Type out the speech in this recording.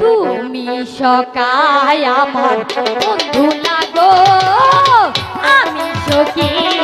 তুমি সকায় আমার বন্ধু লাগো। আমি সখী।